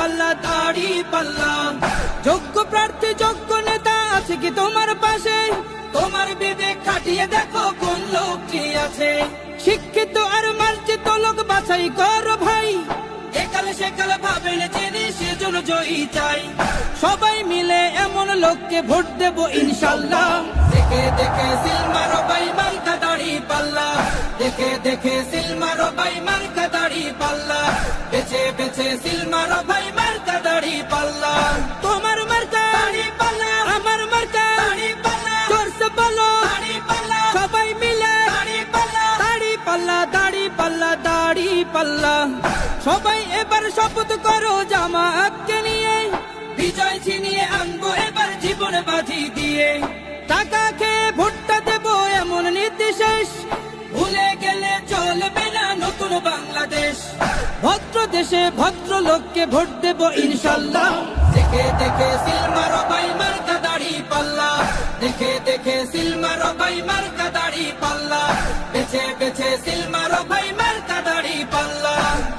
পাল্লা, দাড়ি পাল্লা। যোগ্য প্রার্থী, যোগ্য নেতা আছে কি তোমার পাশে? তোমার বিবেক খাটিয়ে দেখো কোন লোকটি আছে। শিক্ষিত আর মার্জিত লোক বাছাই করো ভাই। সবাই মিলে এমন লোককে ভোট দেব ইনশাল্লাহ। দেখে দেখে সিলমারো বাই মার্কা দাড়ি পাল্লা। দেখে দেখে সিলমারো বাই মার্কা দাড়ি পাল্লা। বেছে বেছে সিলমারো পাল্লা দাড়ি পাল্লা। দাড়ি পাল্লা সবাই এবার শপথ করো জামাতকে নিয়ে। বিজয় ছিনিয়ে আনব এবার জীবন বাজি দিয়ে। টাকা খেয়ে ভোটটা দেবো এমন নীতি শেষ ভুলে গেলে চলবে না নতুন বাংলাদেশ। ভদ্র দেশে ভদ্র লোককে ভোট দেবো ইনশাল্লাহ। দেখে দেখে সিলমারো বাই মার্কা দাড়ি পাল্লা। দেখে দেখে সিলমারো বাই মার্কা দাড়ি পাল্লা। বেছে বেছে সিলমারো বাই মার্কা দাড়ি পাল্লা।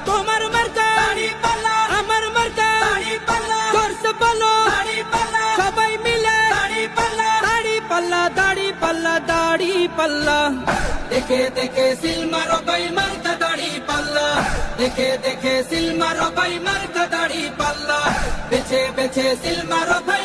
তোমার মার্কা দাড়ি পাল্লা। আমার মার্কা দাড়ি পাল্লা। জোরসে বলো দাড়ি পাল্লা। সবাই মিলে। দাড়ি পাল্লা। দাড়ি পাল্লা দাড়ি পাল্লা দাড়ি পাল্লা। দেখে দেখে সিলমারো বাই মার্কা দাড়ি পাল্লা। দেখে দেখে সিলমারো বাই মার্কা দাড়ি পাল্লা। বেছে বেছে সিলমারো বাই মার্কা দাড়ি পাল্লা